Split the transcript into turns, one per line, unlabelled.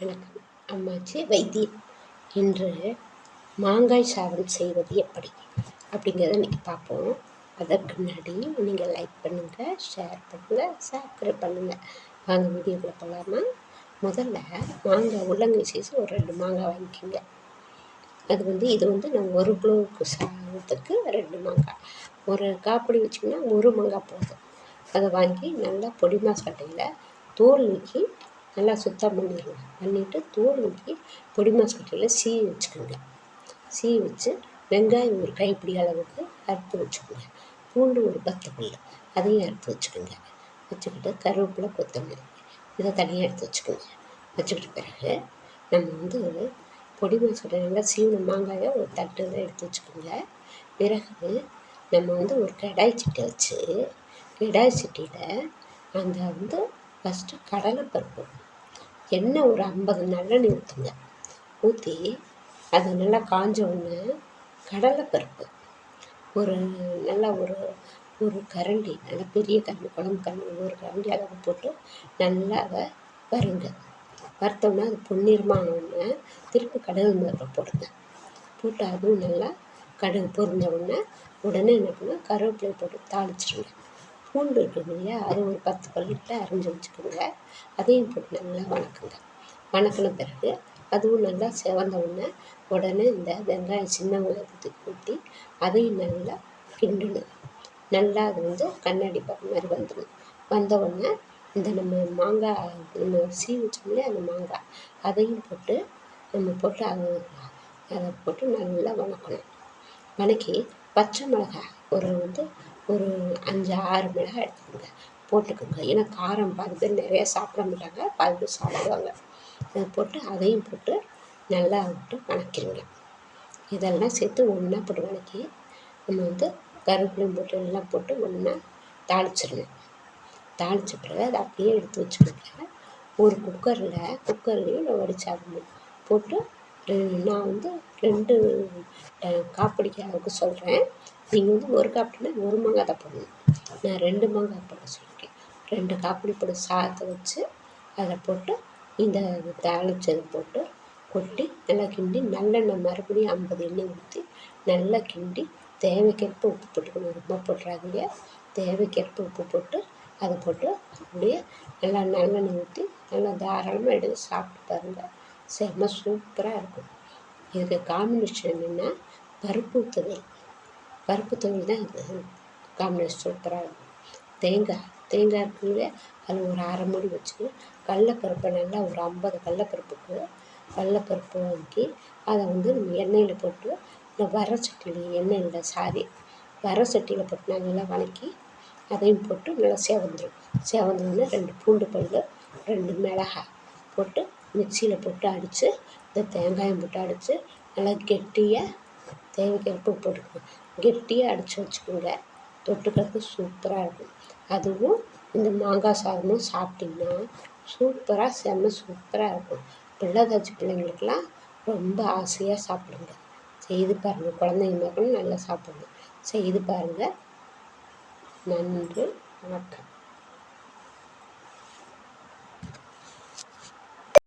வணக்கம். அம்மாச்சி வைத்தியம் இன்று மாங்காய் சாதம் செய்வது எப்படி? அப்படிங்கிறத இன்றைக்கி பார்ப்போம். அதற்கு முன்னாடி நீங்கள் லைக் பண்ணுங்கள் ஷேர் பண்ணுங்கள் சப்ஸ்கிரைப் பண்ணுங்கள் வாங்க வீடியோக்குள்ளே போகலாமா முதல்ல மாங்காய் உள்ளங்கை சீசன் ஒரு ரெண்டு மாங்காய் வாங்கிக்கோங்க. அது வந்து இது வந்து நான் ஒரு கிலோவுக்கு சாதத்துக்கு ரெண்டு மாங்காய். ஒரு காப்படி வச்சிங்கன்னா ஒரு மாங்காய் போதும். அதை வாங்கி நல்லா பொடிமா சட்டையில் தோல் நீக்கி நல்லா சுத்தம் பண்ணிடுங்க. பண்ணிவிட்டு தூள் ஊற்றி பொடி மாஸ்கட்டியில் சீவி வச்சுக்கோங்க. சீவி வச்சு வெங்காயம் ஒரு கைப்பிடி அளவுக்கு அறுத்து வச்சுக்கோங்க. பூண்டு ஒரு பத்து புல் அதையும் அறுத்து வச்சுக்கோங்க. வச்சுக்கிட்டு கருவேப்பிலை கொத்தமல்லி இதை தனியாக எடுத்து வச்சுக்கோங்க. வச்சுக்கிட்ட பிறகு நம்ம வந்து பொடி மாசக்கட்டை நல்லா சீவன மாங்காயை ஒரு தட்டில் எடுத்து வச்சுக்கோங்க. பிறகு நம்ம வந்து ஒரு கடாய் சட்டி வச்சு கடாய் சட்டியில் அந்த வந்து ஃபஸ்ட்டு கடலைப்பருப்பு எண்ணெய் ஒரு ஐம்பது நல்லெண்ணெய் ஊற்றுங்க ஊற்றி அது நல்லா காஞ்ச உடனே கடலைப்பருப்பு ஒரு நல்லா ஒரு ஒரு கரண்டி நல்ல பெரிய கரண்டி குழம்பு கரண்டி ஒரு கரண்டி அளவு போட்டு நல்லா அதை வருங்க வறுத்தோம்னா அது பொன்னிறமான உடனே திருப்பி கடுகு மருப்பு போடுங்க. போட்டு அதுவும் நல்லா கடுகு பொரிஞ்ச உடனே உடனே என்ன பண்ணுங்கள் கருவேப்பிலை போட்டு தாளிச்சிடுங்க பூண்டு இருக்குது இல்லையா அது ஒரு பத்து பல்லிட்ட அரைஞ்சி வச்சுக்கோங்க. அதையும் போட்டு நல்லா வணக்குங்க. வணக்கின பிறகு அதுவும் நல்லா செவந்த உடனே உடனே இந்த வெங்காயம் சின்ன வெங்காயத்தை ஊற்றி அதையும் நல்லா கிண்டணும் நல்லா அது வந்து கண்ணாடி பக்கம் மாதிரி வந்துடும் வந்த உடனே இந்த நம்ம மாங்காய் நம்ம சீ வச்சோம்லே அந்த மாங்காய் அதையும் போட்டு நம்ம போட்டு அதை அதை போட்டு நல்லா வணக்கணும். வணக்கி பச்சை மிளகாய் ஒரு வந்து ஒரு அஞ்சு ஆறு மிளகாய் எடுத்துக்கோங்க. போட்டுக்கோங்க. ஏன்னா காரம் பாதி பேர் நிறையா சாப்பிட மாட்டாங்க. பாதி பேர் சாப்பிடுவாங்க. அதை போட்டு அதையும் போட்டு நல்லா விட்டு வணக்கிடுங்க. இதெல்லாம் சேர்த்து ஒன்றா போட்டு வணக்கி நம்ம வந்து கருவேப்பிலையும் போட்டு எல்லாம் போட்டு ஒன்றா தாளிச்சிடுங்க தாளித்த பிறகு அதை அப்படியே எடுத்து வச்சுக்கோங்க. ஒரு குக்கரில் குக்கர்லேயும் நான் வடிச்சாகணும். போட்டு நான் வந்து ரெண்டு காப்படிக்கு அளவுக்கு சொல்கிறேன் நீங்கள் வந்து ஒரு காப்பினா ஒரு மாங்காய் தான் போடணும். நான் ரெண்டு மாங்காய் போட சொல்லியிருக்கேன் ரெண்டு காப்பிடி போட சாதத்தை வச்சு அதில் போட்டு இந்த தாளிச்சது போட்டு கொட்டி நல்லா கிண்டி நல்லெண்ணெய் மறுபடியும் ஐம்பது எண்ணெய் ஊற்றி நல்லா கிண்டி தேவைக்கேற்ப உப்பு போட்டுக்கணும். ரொம்ப போட்டுறாதீங்க தேவைக்கேற்ப உப்பு போட்டு அதை போட்டு அப்படியே நல்லா நல்லெண்ணெய் ஊற்றி நல்லா தாராளமாக எடுத்து சாப்பிட்டு பாருங்கள் செம்ம சூப்பராக இருக்கும். இதுக்கு காம்பினேஷன் என்னென்னா பருப்பு துவையல் பருப்பு துவையல் தான் இது. காம்பினேஷன் சூப்பராக இருக்கும். தேங்காய். தேங்காய் இருக்குங்களே அதில் ஒரு அரை மூடி வச்சுக்கணும் கடலப்பருப்பை நல்லா ஒரு ஐம்பது கடலப்பருப்புக்கு கடலப்பருப்பு வாங்கி அதை வந்து நம்ம எண்ணெயில் போட்டு இந்த வர சட்டியில் எண்ணெய் இல்லை சாரி வர சட்டியில் போட்டு நல்லா வதக்கி அதையும் போட்டு நல்லா சேவந்துடும் செவந்தோடனே ரெண்டு பூண்டு பல் ரெண்டு மிளகாய் போட்டு மிக்சியில் போட்டு அடித்து இந்த தேங்காயம் போட்டு அடித்து நல்லா கெட்டியாக தேவைக்கேற்ப போட்டுக்கணும் கெட்டியாக அடித்து வச்சுக்கோங்க. தொட்டுக்கிறதுக்கு சூப்பராக இருக்கும். அதுவும் இந்த மாங்காய் சாதமும் சாப்பிட்டிங்கன்னா சூப்பராக செம்ம சூப்பராக இருக்கும். பிள்ளைதாச்சி பிள்ளைங்களுக்கெல்லாம் ரொம்ப ஆசையாக சாப்பிடுங்க. செய்து பாருங்கள் குழந்தைங்க மக்களும் நல்லா சாப்பிடுங்க. செய்து பாருங்கள் நன்றி வணக்கம்.